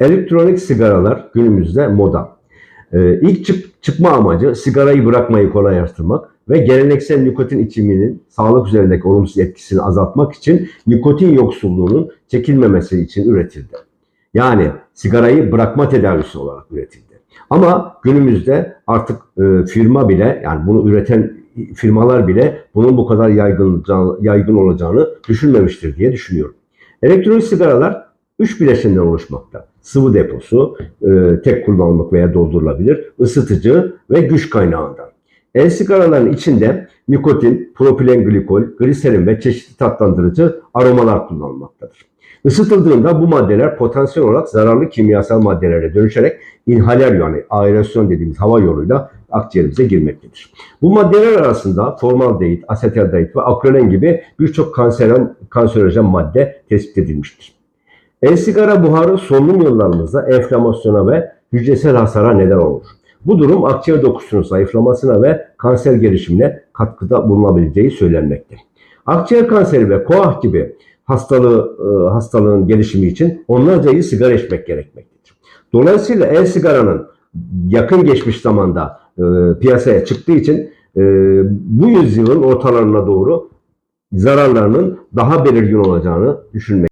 Elektronik sigaralar günümüzde moda. Ee, ilk çık- çıkma amacı sigarayı bırakmayı kolaylaştırmak ve geleneksel nikotin içiminin sağlık üzerindeki olumsuz etkisini azaltmak için nikotin yoksulluğunun çekilmemesi için üretildi. Yani sigarayı bırakma tedavisi olarak üretildi. Ama günümüzde artık e, firma bile yani bunu üreten firmalar bile bunun bu kadar yaygın, yaygın olacağını düşünmemiştir diye düşünüyorum. Elektronik sigaralar üç bileşenden oluşmakta. Sıvı deposu, e, tek kullanımlık veya doldurulabilir, ısıtıcı ve güç kaynağından. El sigaraların içinde nikotin, propilen glikol, gliserin ve çeşitli tatlandırıcı aromalar kullanılmaktadır. Isıtıldığında bu maddeler potansiyel olarak zararlı kimyasal maddelere dönüşerek inhaler yani aerasyon dediğimiz hava yoluyla akciğerimize girmektedir. Bu maddeler arasında formaldehit, asetaldehit ve akrolen gibi birçok kanserojen madde tespit edilmiştir. El-sigara buharı solunum yollarımızda enflamasyona ve hücresel hasara neden olur. Bu durum akciğer dokusunun zayıflamasına ve kanser gelişimine katkıda bulunabileceği söylenmekte. Akciğer kanseri ve koah gibi hastalığı, e, hastalığın gelişimi için onlarca yıl sigara içmek gerekmektedir. Dolayısıyla el-sigaranın yakın geçmiş zamanda e, piyasaya çıktığı için e, bu yüzyılın ortalarına doğru zararlarının daha belirgin olacağını düşünmek